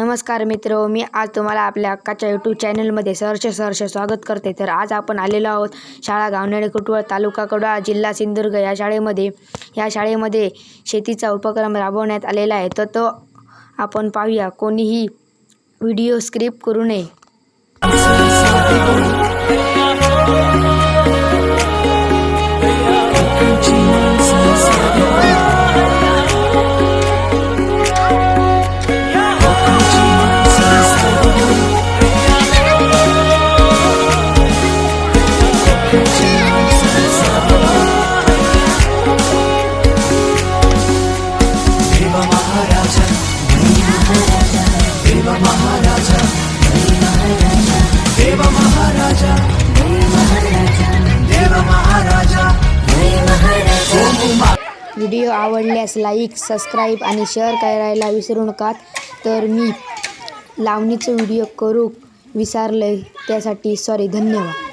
नमस्कार मित्र मी आज तुम्हाला आपल्या अक्काच्या यूट्यूब चॅनलमध्ये सहर्ष सहर्ष स्वागत करते. तर आज आपण आलेलो आहोत शाळा गावनेडे कुटवळ तालुका कडवा जिल्हा सिंधुदुर्ग या शाळेमध्ये. या शाळेमध्ये शेतीचा उपक्रम राबवण्यात आलेला आहे. तर तो आपण पाहूया. कोणीही व्हिडिओ स्क्रिप्ट करू नये. व्हिडिओ आवडल्यास लाईक सबस्क्राईब आणि शेअर करायला विसरू नका. तर मी लावणीचं व्हिडिओ करू विसरले त्यासाठी सॉरी धन्यवाद.